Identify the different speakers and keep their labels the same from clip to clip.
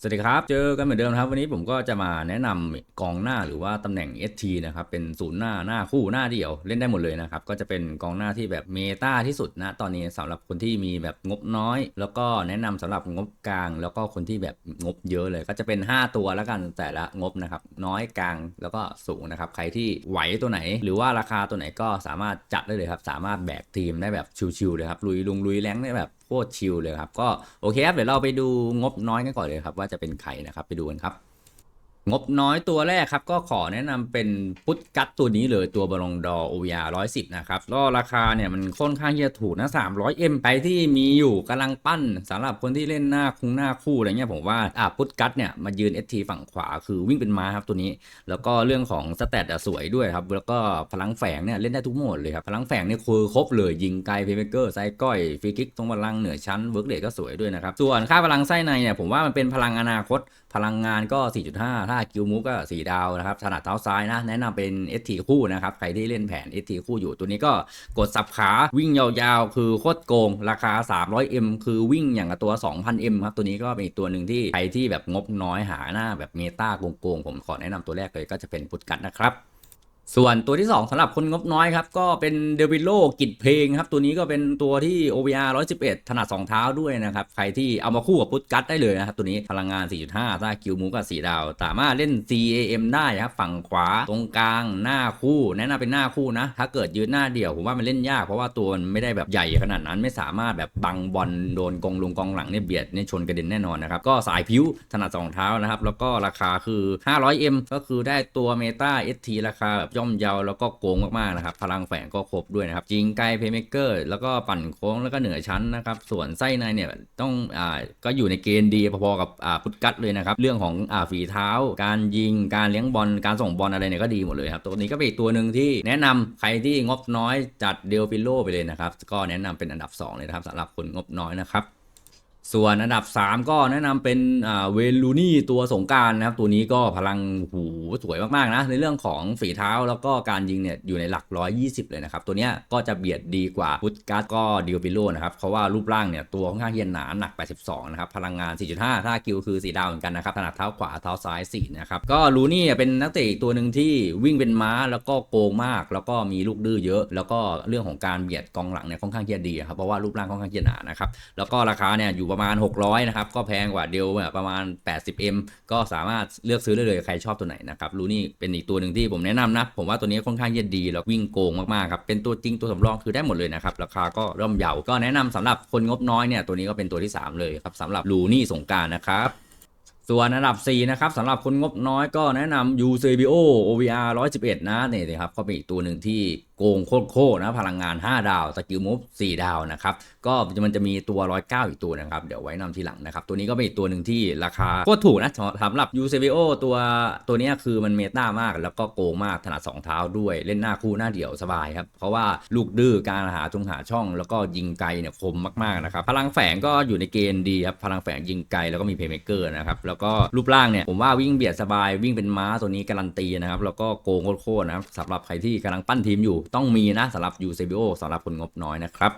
Speaker 1: สวัสดีครับ เจอกันเหมือนเดิมครับวันนี้ผมก็จะมาแนะนำกองหน้าหรือว่าตำแหน่ง ST นะครับเป็นศูนย์หน้าหน้าคู่หน้าเดี่ยวเล่นได้หมดเลยนะครับก็จะเป็นกองหน้าที่แบบเมตาที่สุดนะตอนนี้สำหรับคนที่มีแบบงบน้อย แล้วก็แนะนำสำหรับงบกลาง แล้วก็คนที่แบบงบเยอะเลย ก็จะเป็น 5 ตัวแล้วกันแต่ละงบนะครับน้อยกลางแล้วก็สูงนะครับใครที่ไหวตัวไหน หรือว่าราคาตัวไหนก็สามารถจัดได้เลยครับสามารถแบกทีมได้แบบชิวๆเลยครับลุยลุงลุยแรงได้แบบ โคตรชิลเลยครับ ก็โอเคครับ เดี๋ยวเราไปดูงบน้อยกันก่อนเลยครับ ว่าจะเป็นใครนะครับ ไปดูกันครับ งบน้อยตัวแรกครับ ก็ขอแนะนำเป็นพุทกัตตัวนี้เลยตัวบอลงดอ OVR 110นะครับก็ราคาเนี่ยมันค่อนข้างที่จะถูกนะ 300M ไปที่มีอยู่กำลังปั้นสำหรับคนที่เล่นหน้าคุ้งหน้าคู่อะไรเงี้ยผมว่าอะพุทกัตเนี่ยมายืน ST ฝั่งขวาคือวิ่งเป็นม้าครับตัวนี้ แล้วก็เรื่องของสเตตสวยด้วยครับ แล้วก็พลังแฝงเนี่ยเล่นได้ทุกโหมดเลยครับพลังแฝงเนี่ยคือครบเลยยิงไกลเพย์เมเกอร์ไซก้อยฟรีคิกตรงพลังเหนือชั้นเวิร์กเดก็สวยด้วยนะครับส่วนค่าพลังไส้ในเนี่ยผมว่ามันเป็นพลังอนาคตพลังงานก็ 4.5 ถ้ากิลมูก็ 4 ดาวนะครับ ถนัดเท้าซ้ายนะ แนะนำเป็น ST คู่นะครับ ใครที่เล่นแผน ST คู่อยู่ ตัวนี้ก็กดสับขาวิ่งยาวๆ คือโคตรโกง ราคา 300M คือวิ่งอย่างตัว 2,000M ครับ ตัวนี้ก็เป็นอีกตัวหนึ่งที่ใครที่แบบงบน้อยหาหน้าแบบเมตาโกงๆ ผมขอแนะนำตัวแรกเลยก็จะเป็นพุทกัดนะครับ ส่วนตัวที่ 2สำหรับคนงบน้อยครับ ก็เป็นเดวิโลกิจเพลงครับ ตัวนี้ก็เป็นตัวที่ OVR 111 ถนัด 2 เท้าด้วยนะครับ ใครที่เอามาคู่กับพุทธกัดได้เลยนะครับ ตัวนี้พลังงาน 4.5 ถ้าคิวมูกับ4ดาว สามารถเล่น CAM ได้ครับ ฝั่งขวาตรงกลางหน้าคู่ แนะนำเป็นหน้าคู่นะ ถ้าเกิดยืนหน้าเดี่ยว ผมว่ามันเล่นยากเพราะว่าตัวมันไม่ได้แบบใหญ่ขนาดนั้นไม่สามารถแบบบังบอลโดนกองลงกองหลังเนี่ยเบียดเนี่ยชนกระเด็นแน่นอนนะครับก็สายผิวถนัดสองเท้านะครับแล้วก็ราคาคือ 500M ก็คือได้ตัวเมตา ST ราคาแบบย่อมเยาแล้วก็โกงมากๆนะครับ พลังแฝงก็ครบด้วยนะครับจิงไกเพย์เมเกอร์แล้วก็ปั่นโค้งแล้วก็เหนือชั้นนะครับ ส่วนไส้ในเนี่ยต้องอ่าก็อยู่ในเกณฑ์ดีพอๆกับอ่าพุทธกัดเลยนะครับ เรื่องของอ่าฝีเท้า การยิงการเลี้ยงบอลการส่งบอลอะไรเนี่ยก็ดีหมดเลยครับตัวนี้ก็เป็นอีกตัวหนึ่งที่แนะนำใครที่งบน้อยจัดเดลฟิโลไปเลยนะครับก็แนะนำเป็นอันดับ 2 เลยนะครับสำหรับคนงบน้อยนะครับ ส่วนอันดับ 3 ก็แนะนำเป็นเวลูนี่ตัวสงการนะครับ ตัวนี้ก็พลังหูสวยมากๆนะ ในเรื่องของฝีเท้าแล้วก็การยิงเนี่ยอยู่ในหลัก 120 เลยนะครับ ตัวนี้ก็จะเบียดดีกว่าพุทการ์ดก็ดิวปิโลนะครับ เพราะว่ารูปร่างเนี่ยตัวค่อนข้างเฮียนหนาหนัก 82 นะครับ พลังงาน 4.5 ถ้ากิลคือ 4 ดาวเหมือนกันนะครับถนัดเท้าขวาเท้าซ้าย 4 นะครับ ก็ลูนี่เป็นนักเตะตัวหนึ่งที่วิ่งเป็นม้าแล้วก็โกงมาก แล้วก็มีลูกดื้อเยอะ แล้วก็เรื่องของการเบียดกองหลังเนี่ยค่อนข้างเฮียดีครับเพราะว่ารูปร่างค่อนข้างเฮียหนานะครับแล้วก็ราคาเนี่ยอยู่ประมาณ 600 นะครับ ก็แพงกว่าเดียวประมาณ 80M ก็สามารถเลือกซื้อได้เลยใครชอบตัวไหนนะครับลูนี่เป็นอีกตัวหนึ่งที่ผมแนะนำนะ ผมว่าตัวนี้ค่อนข้างเย็นดีแล้ววิ่งโกงมากๆครับเป็นตัวจริงตัวสำรองคือได้หมดเลยนะครับราคาก็ร่มเยาก็แนะนำสำหรับคนงบน้อยเนี่ยตัวนี้ก็เป็นตัวที่ 3 เลยครับสำหรับลูนี่สงการนะครับส่วนอันดับ 4 นะครับสำหรับคนงบน้อยก็แนะนำ u c b o OVR 111 นะเนี่เลยครับก็เป็นอีกตัวหนึ่งที่ โกงโคตรๆนะพลังงาน 5 ดาวสกิลมูฟ4ดาวนะครับก็มันจะมีตัว 109 อีกตัวนะครับ เดี๋ยวไว้นำทีหลังนะครับ ตัวนี้ก็เป็นอีกตัวหนึ่งที่ราคาโคตรถูกนะสำหรับ u c b o ตัวตัวนี้คือมันเมตามากแล้วก็โกงมากถนัด2เท้าด้วยเล่นหน้าคู่หน้าเดี่ยวสบายครับ เพราะว่าลูกดื้อการหาจงหาช่อง แล้วก็ยิงไกลเนี่ยคมมากๆนะครับพลังแฝงก็อยู่ในเกณฑ์ดีครับพลังแฝงยิงไกลแล้วก็มีเพย์เมเกอร์นะครับแล้วก็รูปร่างเนี่ยผมว่าวิ่งเบียดสบายวิ่งเป็นม้าตัวนี้การันตีนะครับแล้วก็โกงโคตรนะครับสำหรับใครที่กำลังปั้นทีมอยู่ต้องมีนะสำหรับ u c b o สำหรับคนงบน้อยนะครับ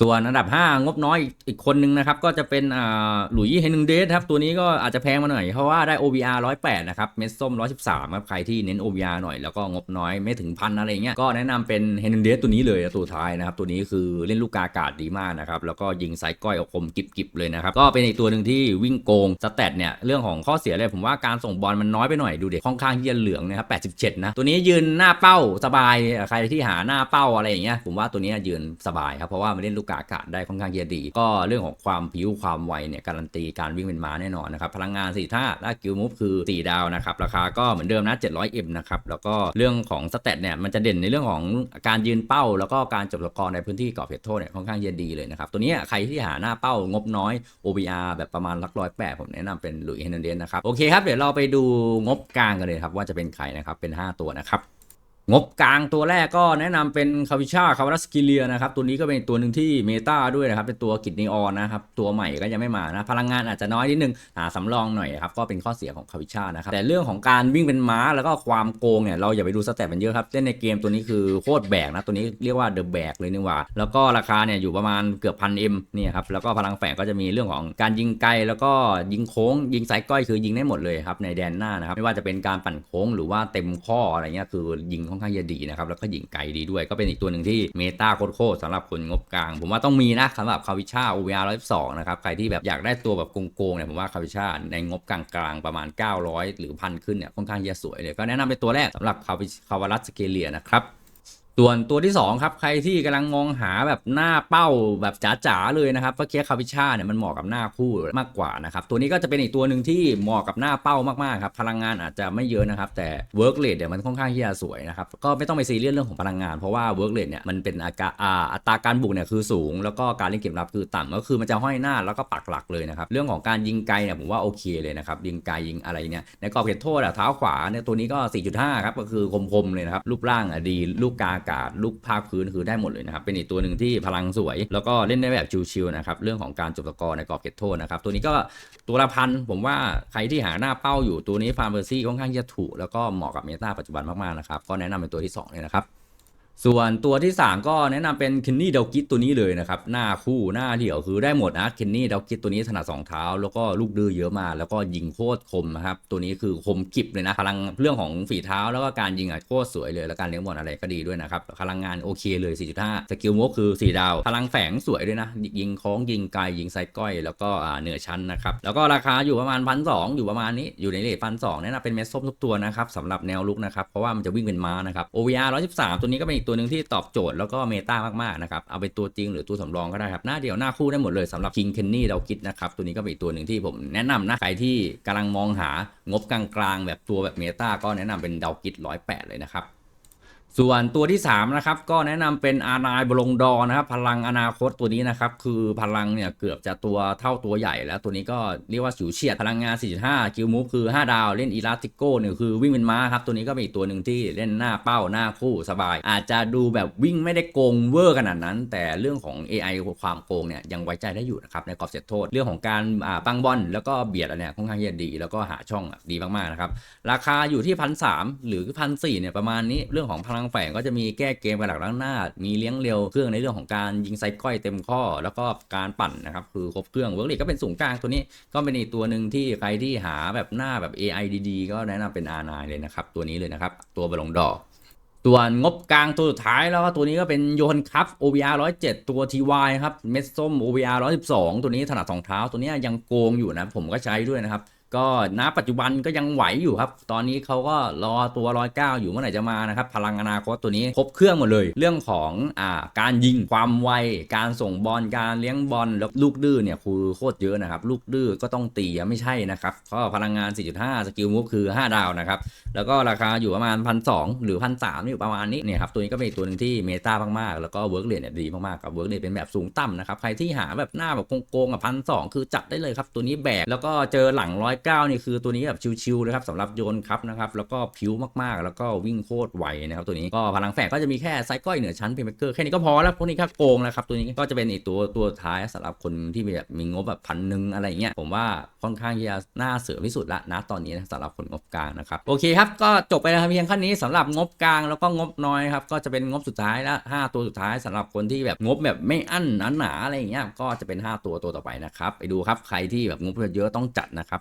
Speaker 1: ส่วนอันดับ 5 งบน้อยอีกคนนึงนะครับ ก็จะเป็นอ่าหลุยส์เฮนึงเดสครับ ตัวนี้ก็อาจจะแพงมาหน่อย เพราะว่าได้ OVR 108 นะครับ เม็ดส้ม 113 ครับ ใครที่เน้น OVR หน่อยแล้วก็งบน้อยไม่ถึงพันอะไรเงี้ยก็แนะนำเป็นเฮนึงเดสตัวนี้เลยตัวท้ายนะครับ ตัวนี้คือเล่นลูกกาอากาศดีมากนะครับ แล้วก็ยิงไซก้อยเอาคมกิบๆเลยนะครับ ก็เป็นอีกตัวหนึ่งที่วิ่งโกงสแตทเนี่ยเรื่องของข้อเสียเลยผมว่าการส่งบอลมันน้อยไปหน่อยดูเด็กค่อนข้างที่จะเหลืองนะครับ87นะตัวนี้ยืนหน้าเป้าสบายใครที่หาหน้าเป้าอะไรอย่างเงี้ยผมว่าตัวนี้ยืนสบายครับเพราะว่ามันเล่นลูกกาอากาศได้ค่อนข้างเยดี ก็เรื่องของความผิวความไวเนี่ยการันตีการวิ่งเป็นม้าแน่นอนนะครับพลังงาน4ท่าและกิลมูฟคือ 4 ดาวนะครับราคาก็เหมือนเดิมนะ 700M นะครับแล้วก็เรื่องของสเตตเนี่ยมันจะเด่นในเรื่องของการยืนเป้า แล้วก็การจบสกอร์ในพื้นที่กรอบเขตโทษเนี่ยค่อนข้างเยดีเลยนะครับตัวนี้ใครที่หาหน้าเป้างบน้อย OBR แบบประมาณลักร้อยแปดผมแนะนำเป็นหลุยส์เฮนเดนนะครับโอเคครับเดี๋ยวเราไปดูงบกลางกันเลยครับว่าจะเป็นใครนะครับเป็น 5 ตัวนะครับ งบกลางตัวแรกก็แนะนำเป็นคาวิชาคาวัสกิเลียนะครับ ตัวนี้ก็เป็นตัวหนึ่งที่เมตาด้วยนะครับ เป็นตัวกิจนีออนนะครับ ตัวใหม่ก็ยังไม่มานะ พลังงานอาจจะน้อยนิดนึงหาสำรองหน่อยครับ ก็เป็นข้อเสียของคาวิชานะครับ แต่เรื่องของการวิ่งเป็นม้าแล้วก็ความโกงเนี่ยเราอย่าไปดูสแตทมันเยอะครับ เล่นในเกมตัวนี้คือโคตรแบกนะ ตัวนี้เรียกว่าเดอะแบกเลยนี่หว่า แล้วก็ราคาเนี่ยอยู่ประมาณเกือบพันเอ็มนี่ครับ แล้วก็พลังแฝงก็จะมีเรื่องของการยิงไกลแล้วก็ยิงโค้ง ยิงสายก้อยคือยิงได้หมดเลยครับในแดนหน้านะครับไม่ว่าจะเป็นการปั่นโค้งหรือว่าเต็มข้ออะไรเงี้ยคือยิงอนข้างจะดีนะครับแล้วก็หญิงไกลดีด้วยก็เป็นอีกตัวหนึ่งที่เมตาโคตรๆสำหรับคนงบกลาง ผมว่าต้องมีนะสำหรับคาวิชา OVR 102นะครับใครที่แบบอยากได้ตัวแบบโกงๆเนี่ยผมว่าคาวิชาในงบกลางๆประมาณ 900 หรือพันขึ้นเนี่ยค่อนข้างจะสวยเลยก็แนะนำเป็นตัวแรกสำหรับคาวิคาวรัสสเกเลียนะครับ ส่วนตัวที่ 2 ครับ ใครที่กำลังมองหาแบบหน้าเป้าแบบจ๋าๆเลยนะครับเพราะเคียคาวิชาเนี่ยมันเหมาะกับหน้าคู่มากกว่านะครับตัวนี้ก็จะเป็นอีกตัวหนึ่งที่เหมาะกับหน้าเป้ามากๆครับพลังงานอาจจะไม่เยอะนะครับแต่เวิร์กเลทเนี่ยมันค่อนข้างที่จะสวยนะครับก็ไม่ต้องไปซีเรียสเรื่องของพลังงานเพราะว่าเวิร์กเลทเนี่ยมันเป็นอากาอัตราการบุกเนี่ยคือสูง แล้วก็การเล่นเกมรับคือต่ำก็คือมันจะห้อยหน้าแล้วก็ปักหลักเลยนะครับเรื่องของการยิงไกลเนี่ยผมว่าโอเคเลยนะครับยิงไกลยิงอะไรเนี่ยในกรอบเขตโทษอะเท้าขวาเนี่ยตัวนี้ก็ 4.5 ครับก็คือคมๆเลยนะครับรูปร่างอะดีลูกกาากาศลูกภาคพื้นคือได้หมดเลยนะครับ เป็นอีกตัวหนึ่งที่พลังสวย แล้วก็เล่นได้แบบชิวๆนะครับ เรื่องของการจบสกอร์ในกรอบเขตโทษนะครับ ตัวนี้ก็ตัวละพันผมว่าใครที่หาหน้าเป้าอยู่ตัวนี้ฟาร์มเบอร์ซี่ค่อนข้างจะถูกแล้วก็เหมาะกับเมตาปัจจุบันมากๆนะครับก็แนะนำเป็นตัวที่สองเลยนะครับ ส่วนตัวที่ 3 ก็แนะนำเป็นเคนนี่เดลกิตตัวนี้เลยนะครับ หน้าคู่หน้าเดี่ยวคือได้หมดนะเคนนี่เดลกิตตัวนี้ถนัดสองเท้า แล้วก็ลูกดื้อเยอะมากแล้วก็ยิงโคตรคมนะครับ ตัวนี้คือคมกิบเลยนะ พลังเรื่องของฝีเท้าแล้วก็การยิงอะโคตรสวยเลย แล้วการเลี้ยงบอลอะไรก็ดีด้วยนะครับ พลังงานโอเคเลย 4.5 สกิลโมกคือ 4 ดาว พลังแฝงสวยด้วยนะ ยิงโค้งยิงไกลยิงไซก้อย แล้วก็เหนือชั้นนะครับแล้วก็ราคาอยู่ประมาณพันสอยู่ประมาณนี้อยู่ในเลทพันสองแนะนำเป็นเม็ดส้มทุกตัวนะครับสำหรับแนวลุกนะครับเพราะว่ามันจะวิ่งเป็นม้านะครับ OVR 113 ตัวนี้ก็เป็นอีกตัวหนึ่งที่ตอบโจทย์แล้วก็เมตามากๆนะครับเอาเป็นตัวจริงหรือตัวสำรองก็ได้ครับหน้าเดียวหน้าคู่ได้หมดเลยสำหรับ King Kenny เราคิดนะครับตัวนี้ก็เป็นตัวหนึ่งที่ผมแนะนำนะใครที่กำลังมองหางบกลางๆแบบตัวแบบเมตาก็แนะนำเป็นดาวกิจ108 เลยนะครับ ส่วนตัวที่ 3 นะครับ ก็แนะนำเป็นอานายบลงดอนะครับ พลังอนาคตตัวนี้นะครับ คือพลังเนี่ยเกือบจะตัวเท่าตัวใหญ่แล้วตัวนี้ก็เรียกว่าสิวเฉียดพลังงาน 4.5คิวมูฟคือ 5 ดาวเล่นอีลาติโก้เนี่ยคือวิ่งเป็นม้าครับ ตัวนี้ก็เป็นอีกตัวหนึ่งที่เล่นหน้าเป้าหน้าคู่สบาย อาจจะดูแบบวิ่งไม่ได้โกงเวอร์ขนาดนั้น แต่เรื่องของ AI ความโกงเนี่ยยังไว้ใจได้อยู่นะครับในกรอบเสร็จโทษ เรื่องของการอ่าปังบอลแล้วก็เบียดอันเนี่ยค่อนข้างจะดี แล้วก็หาช่องดีมากๆนะครับราคาอยู่ที่พันสหรือพันสเนี่ยประมาณนี้เรื่องของพลังแฝงก็จะมีแก้เกมกระดักล้างหน้า มีเลี้ยงเร็วเครื่องในเรื่องของการยิงไซก้อยเต็มข้อ แล้วก็การปั่นนะครับคือครบเครื่องเวิร์กลีก็เป็นสูงกลางตัวนี้ก็เป็นอีกตัวหนึ่งที่ใครที่หาแบบหน้าแบบ AI ดีๆ ก็แนะนำเป็น R9 เลยนะครับตัวนี้เลยนะครับตัวบอลงดอกตัวงบกลางตัวสุดท้ายแล้วก็ตัวนี้ก็เป็นโยนคัพ OVR 107 ตัว TY ครับเม็ดส้ม OVR 112 ตัวนี้ถนัดสองเท้าตัวนี้ยังโกงอยู่นะผมก็ใช้ด้วยนะครับ ก็ณปัจจุบันก็ยังไหวอยู่ครับ ตอนนี้เขาก็รอตัวร้อยเก้าอยู่เมื่อไหร่จะมานะครับ พลังอนาคตตัวนี้ครบเครื่องหมดเลย เรื่องของอ่าการยิงความไว การส่งบอลการเลี้ยงบอลแล้วลูกดื้อเนี่ยคือโคตรเยอะนะครับ ลูกดื้อก็ต้องตีไม่ใช่นะครับก็พลังงาน 4.5 สกิลมูฟคือ 5 ดาวนะครับ แล้วก็ราคาอยู่ประมาณพันสหรือพันสามอยู่ประมาณนี้เนี่ยครับตัวนี้ก็เป็นตัวหนึ่งที่เมตามากๆ แล้วก็เวิร์กเรทเนี่ยดีมากๆกับเวิร์กเรทเป็นแบบสูงต่ำนะครับใครที่หาแบบหน้าแบบโกงๆกับพันสคือจัดได้เลยครับตัวนี้แบกแล้วก็เจอหลังร้อยเก้านี่คือตัวนี้แบบชิวๆเลยครับสำหรับโยนครับนะครับแล้วก็ผิวมากๆ แล้วก็วิ่งโคตรไวนะครับตัวนี้ก็พลังแฝงก็จะมีแค่ไซก้อยเหนือชั้นเพย์เมเกอร์แค่นี้ก็พอแล้วพวกนี้ก็โกงแล้วครับตัวนี้ก็จะเป็นอีกตัวตัวท้ายสำหรับคนที่แบบมีงบแบบพันหนึ่งอะไรเงี้ยผมว่าค่อนข้างที่จะน่าเสือที่สุดละนะตอนนี้นะสำหรับคนงบกลางนะครับโอเคครับก็จบไปแล้วเพียงขั้นนี้สำหรับงบกลางแล้วก็งบน้อยครับก็จะเป็นงบสุดท้ายละห้าตัวสุดท้ายสำหรับคนที่แบบงบแบบไม่อั้นหนาๆอะไรเงี้ยก็จะเป็น 5 ตัวตัวต่อไปนะครับไปดูครับใครที่แบบงบเยอะๆต้องจัดนะครับ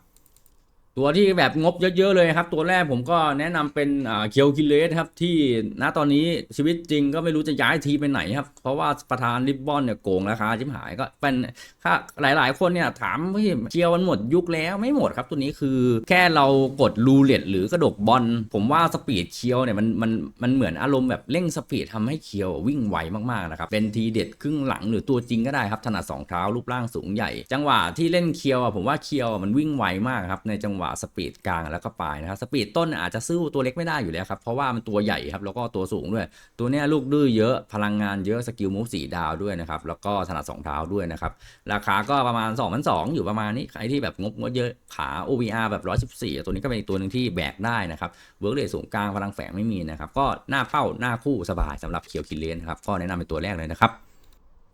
Speaker 1: ตัวที่แบบงบเยอะๆเลยครับ ตัวแรกผมก็แนะนำเป็นเคียวกิเลสครับ ที่ณตอนนี้ชีวิตจริงก็ไม่รู้จะย้ายทีไปไหนครับ เพราะว่าประธานริบบอนเนี่ยโกงราคาชิบหายก็เป็นค่าหลายๆ คนเนี่ยถามว่เคียวมันหมดยุคแล้วไม่หมดครับ ตัวนี้คือแค่เรากดรูเล็ตหรือกระดกบอลผมว่าสปีดเคียวเนี่ยมันมันมันเหมือนอารมณ์แบบเร่งสปีดทำให้เคียววิ่งไวมากๆนะครับเป็นทีเด็ดครึ่งหลังหรือตัวจริงก็ได้ครับถนัดสองเท้ารูปร่างสูงใหญ่ จังหวะที่เล่นเคียวอะผมว่าเคียวมันวิ่งไวมากครับในจังหวะะสปีดกลางแล้วก็ปลายนะครับสปีดต้นอาจจะสู้ตัวเล็กไม่ได้อยู่แล้วครับเพราะว่ามันตัวใหญ่ครับแล้วก็ตัวสูงด้วย ตัวเนี้ยลูกดื้อเยอะพลังงานเยอะสกิลมูฟสีดาวด้วยนะครับแล้วก็ถนัดสองเท้าด้วยนะครับราคาก็ประมาณ2 2 0 0อยู่ประมาณนี้ใครที่แบบงบงบเยอะขา OVR แบบ 114 ตัวนี้ก็เป็นอีกตัวหนึ่งที่แบกได้นะครับเวิร์กเรทสูงกลางพลังแฝงไม่มีนะครับก็หน้าเป้าหน้าคู่สบายสำหรับเคียวคิเลนนะครับก็แนะนำเป็นตัวแรกเลยนะครับ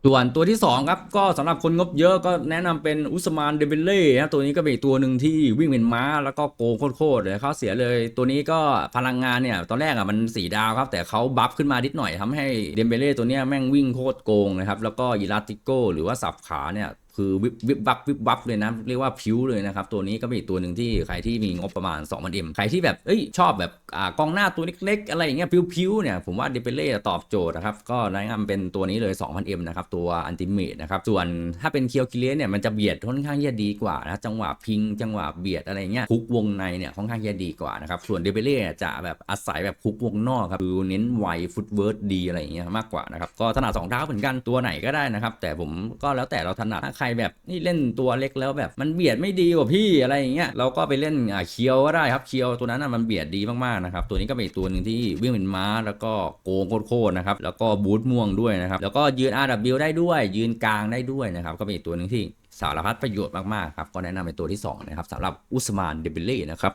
Speaker 1: ส่วนตัวที่ 2 ครับ ก็สำหรับคนงบเยอะก็แนะนำเป็นอุสมานเดเบเล่นะตัวนี้ก็เป็นอีกตัวหนึ่งที่วิ่งเป็นม้าแล้วก็โกงโคตรๆเลยเขาเสียเลย ตัวนี้ก็พลังงานเนี่ย ตอนแรกอะมันสีดาวครับ แต่เขาบัฟขึ้นมานิดหน่อยทำให้เดเบเล่ตัวเนี้ยแม่งวิ่งโคตรโกงนะครับ แล้วก็ยิราติโกหรือว่าสับขาเนี่ย คือวิบวิบวับวิบวับเลยนะ เรียกว่าพิ้วเลยนะครับ ตัวนี้ก็เป็นอีกตัวหนึ่งที่ใครที่มีงบประมาณ2 0 0 0 m ใครที่แบบเอ้ยชอบแบบอ่ากองหน้าตัวเล็ก ๆ อะไรอย่างเงี้ยพิ้วๆเนี่ยผมว่าเดเปเล่ตอบโจทย์นะครับ ก็แนะนำเป็นตัวนี้เลย 2,000m นะครับ ตัวอันติเมตนะครับส่วนถ้าเป็นเคียวกิเลสเนี่ยมันจะเบียดค่อนข้างจะดีกว่านะจังหวะพิง จังหวะเบียดอะไรเงี้ยคุกวงในเนี่ยค่อนข้างจะดีกว่านะครับส่วนเดเปเล่จะแบบอาศัยแบบคุกวงนอกครับคือเน้นไวฟุตเวิร์ดดีอะไรอย่างเงี้ยมากกว่านะครับก็ถนัดสองเท้าเหมือนกันตัวไหนก็ได้นะครับแต่ผมก็แล้วแต่เราถนัดถ้าใครแบบนี่เล่นตัวเล็กแล้วแบบมันเบียดไม่ดีกว่าพี่อะไรอย่างเงี้ยเราก็ไปเล่นอ่าเคียวก็ได้ครับเคียวตัวนั้นน่ะมันเบียดดีมากๆนะครับตัวนี้ก็เป็นอีกตัวหนึ่งที่วิ่งเป็นม้าแล้วก็โกงโคตรๆนะครับแล้วก็บูทม่วงด้วยนะครับแล้วก็ยืน RW ได้ด้วย ยืนกลางได้ด้วยนะครับก็เป็นอีกตัวหนึ่งที่สารพัดประโยชน์มากๆครับก็แนะนำเป็นตัวที่สองนะครับสำหรับอุสมานเดบเล่นะครับ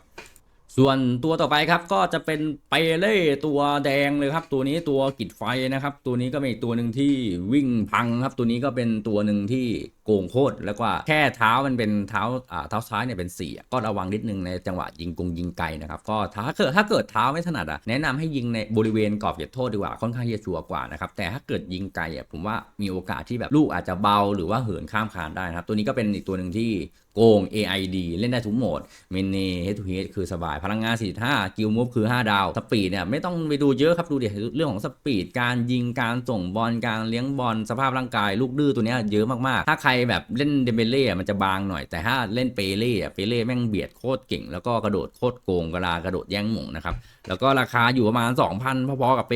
Speaker 1: ส่วนตัวต่อไปครับก็จะเป็นเปเล่ตัวแดงเลยครับ ตัวนี้ตัวกิดไฟนะครับ ตัวนี้ก็เป็นอีกตัวหนึ่งที่วิ่งพังครับ ตัวนี้ก็เป็นตัวหนึ่งที่ โกงโคตรแล้วก็แค่เท้ามันเป็นเท้าอ่าเท้าซ้ายเนี่ยเป็นสี่ก็ระวังนิดนึงในจังหวะยิงกงยิงไกลนะครับก็ถ้าเกิดถ้าเกิดเท้าไม่ถนัดอะแนะนำให้ยิงในบริเวณกรอบเขตโทษดีกว่าค่อนข้างจะชัวร์กว่านะครับแต่ถ้าเกิดยิงไกลอะผมว่ามีโอกาสที่แบบลูกอาจจะเบาหรือว่าเหินข้ามคานได้นะครับ ตัวนี้ก็เป็นอีกตัวหนึ่งที่โกง AID เล่นได้ทุกโหมด เมนเน head to head คือสบาย พลังงาน 45 กิลมูฟคือ 5 ดาว สปีดเนี่ยไม่ต้องไปดูเยอะครับดูเดี๋ยวเรื่องของสปีด การยิง การส่งบอล การเลี้ยงบอล สภาพร่างกาย ลูกดื้อตัวนี้เยอะมาก ๆ ถ้าใครแบบเล่นเดเบเล่อะมันจะบางหน่อยแต่ถ้าเล่นเปเล่อะเปเล่แม่งเบียดโคตรเก่ง แล้วก็กระโดดโคตรโกงกระลากระโดดแย่งหม่งนะครับ แล้วก็ราคาอยู่ประมาณ 2,000พอๆกับเป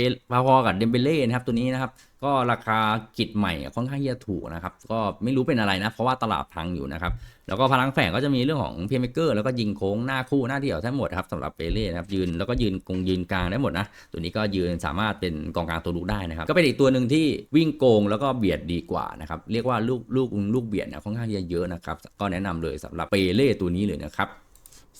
Speaker 1: พอๆกับเดมเบเล่นะครับตัวนี้นะครับ ก็ราคากิจใหม่ค่อนข้างจะถูกนะครับ ก็ไม่รู้เป็นอะไรนะ เพราะว่าตลาดพังอยู่นะครับ แล้วก็พลังแฝงก็จะมีเรื่องของเพย์เมเกอร์แล้วก็ยิงโค้งหน้าคู่หน้าเดี่ยวทั้งหมดครับสำหรับเปเล่นะครับยืนแล้วก็ยืนกงยืนกลางได้หมดนะ ตัวนี้ก็ยืนสามารถเป็นกองกลางตัวลุกได้นะครับ ก็เป็นอีกตัวหนึ่งที่วิ่งโกงแล้วก็เบียดดีกว่านะครับ เรียกว่าลูกลูกลูกเบียดนี่ยค่อนข้างจะเยอะนะครับ ก็แนะนำเลยสำหรับเปเล่ตัวนี้เลยนะครับ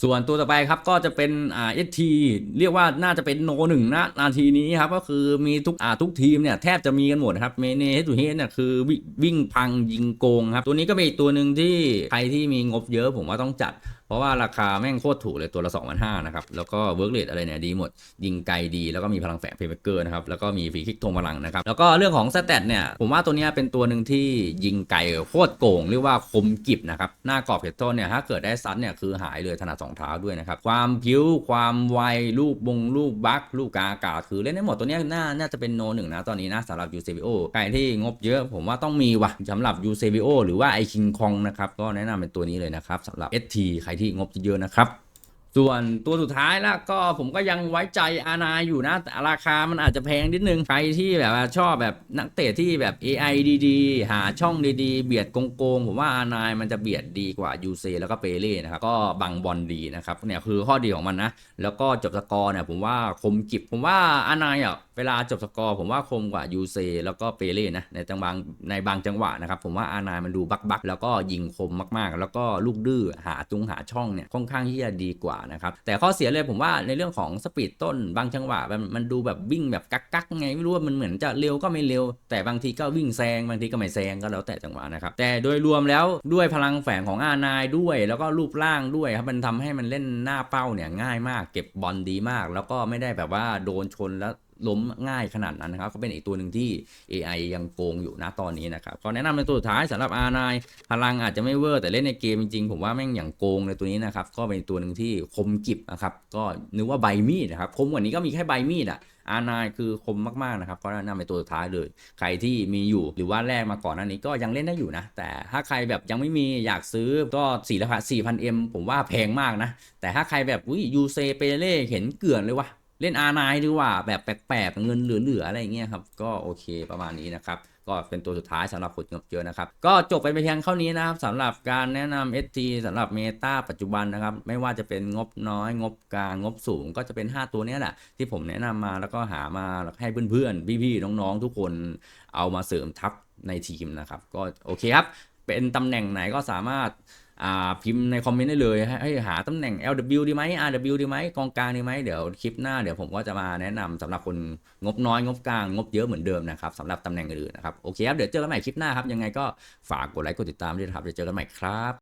Speaker 1: ส่วนตัวต่อไปครับก็จะเป็นอ่าเอทีเรียกว่าน่าจะเป็นโนหนึ่งนะนาทีนี้ครับก็คือมีทุกอ่าทุกทีมเนี่ยแทบจะมีกันหมดครับเมเนเฮตุเฮดเนี่ยคือวิวิ่งพังยิงโกงครับตัวนี้ก็เป็นอีกตัวหนึ่งที่ใครที่มีงบเยอะผมว่าต้องจัด เพราะว่าราคาแม่งโคตรถูกเลยตัวละ2 5 0 0นะครับ แล้วก็เวิร์กเรทอะไรเนี่ยดีหมด ยิงไกลดีแล้วก็มีพลังแฝงเพย์เมเกอร์นะครับ แล้วก็มีฟรีคิกทงพลังนะครับ แล้วก็เรื่องของสเตตเนี่ย ผมว่าตัวเนี้ยเป็นตัวหนึ่งที่ยิงไกลโคตรโกงเรียกว่าคมกิบนะครับ หน้ากรอบเพชรต้นเนี่ยถ้าเกิดได้ซัดเนี่ยคือหายเลยถนัดสองเท้าด้วยนะครับ ความผิวความไวลูกบงลูกบัคลูกกาอากาศคือเล่นได้หมดตัวเนี้ยน่าน่าจะเป็นโนหนึ่งนะตอนนี้นะสำหรับ u c b o ใครที่งบเยอะผมว่าต้องมีว่ะสำหรับ u c b o หรือว่าไอคิงคองนะครับก็แนะนำเป็นตัวนี้เลยนะครับสำหรับ ST ใครที่งบเยอะนะครับ ส่วนตัวสุดท้ายแล้วก็ผมก็ยังไว้ใจอานาอยู่นะ แต่ราคามันอาจจะแพงนิดนึง ใครที่แบบชอบแบบนักเตะที่แบบ AI ดีๆ หาช่องดีๆ เบียดโกงๆ ผมว่าอานายมันจะเบียดดีกว่ายูเซแล้วก็เปเล่นะครับ ก็บังบอลดีนะครับเนี่ยคือข้อดีของมันนะ แล้วก็จบสกอร์เนี่ยผมว่าคมกิบผมว่าอานายอะเวลาจบสกอร์ผมว่าคมกว่ายูเซแล้วก็เปเล่นะในจังบางในบางจังหวะนะครับผมว่าอานายมันดูบักบักแล้วก็ยิงคมมากๆ แล้วก็ลูกดื้อหาจุงหาช่องเนี่ยค่อนข้างที่จะดีกว่านะครับแต่ข้อเสียเลยผมว่าในเรื่องของสปีดต้นบางจังหวะมันมันดูแบบวิ่งแบบกักกักๆไงไม่รู้ว่ามันเหมือนจะเร็วก็ไม่เร็ว แต่บางทีก็วิ่งแซงบางทีก็ไม่แซงก็แล้วแต่จังหวะนะครับแต่โดยรวมแล้วด้วยพลังแฝงของอานายด้วย แล้วก็รูปร่างด้วยครับมันทำให้มันเล่นหน้าเป้าเนี่ยง่ายมาก เก็บบอลดีมาก แล้วก็ไม่ได้แบบว่าโดนชนแล้ว ล้มง่ายขนาดนั้นนะครับ ก็เป็นอีกตัวหนึ่งที่ AI ยังโกงอยู่นะตอนนี้นะครับก็แนะนำเป็นตัวสุดท้ายสำหรับ R9 พลังอาจจะไม่เวอร์แต่เล่นในเกมจริงๆ ผมว่าแม่งอย่างโกงเลยตัวนี้นะครับ ก็เป็นตัวหนึ่งที่คมกิบนะครับ ก็นึกว่าใบมีดนะครับ คมกว่านี้ก็มีแค่ใบมีดอะ R9 คือคมมากๆนะครับก็แนะนำเป็นตัวสุดท้ายเลย ใครที่มีอยู่หรือว่าแลกมาก่อนหน้านี้ก็ยังเล่นได้อยู่นะ แต่ถ้าใครแบบยังไม่มีอยากซื้อก็4ราคา4,000 M ผมว่าแพงมากนะ แต่ถ้าใครแบบอุ้ยยูเซเปเล่เห็นเกลื่อนเลยวะ เล่น R9 ดีกว่าแบบแปลกๆเงินเหลือๆอะไรอย่างเงี้ยครับก็โอเคประมาณนี้นะครับก็เป็นตัวสุดท้ายสำหรับคนงบเยอะนะครับ ก็จบไปเพียงเท่านี้นะครับสำหรับการแนะนำ ST สำหรับเมตาปัจจุบันนะครับ ไม่ว่าจะเป็นงบน้อย งบกลางงบสูง ก็จะเป็น 5 ตัวนี้แหละ ที่ผมแนะนำมาแล้วก็หามาแล้วให้เพื่อนๆ พี่ๆ น้องๆ ทุกคนเอามาเสริมทัพในทีมนะครับ ก็โอเคครับ เป็นตำแหน่งไหนก็สามารถ อ่าพิมพ์ในคอมเมนต์ได้เลยให้หาตำแหน่ง LW ดีไหม RW ดีไหมกองกลางดีไหมเดี๋ยวคลิปหน้าเดี๋ยวผมก็จะมาแนะนำสำหรับคนงบน้อยงบกลางงบเยอะเหมือนเดิมนะครับสำหรับตำแหน่งอื่นนะครับโอเคครับเดี๋ยวเจอกันใหม่คลิปหน้าครับยังไงก็ฝากกดไลค์กดติดตามด้วยครับเดี๋ยวเจอกันใหม่ครับ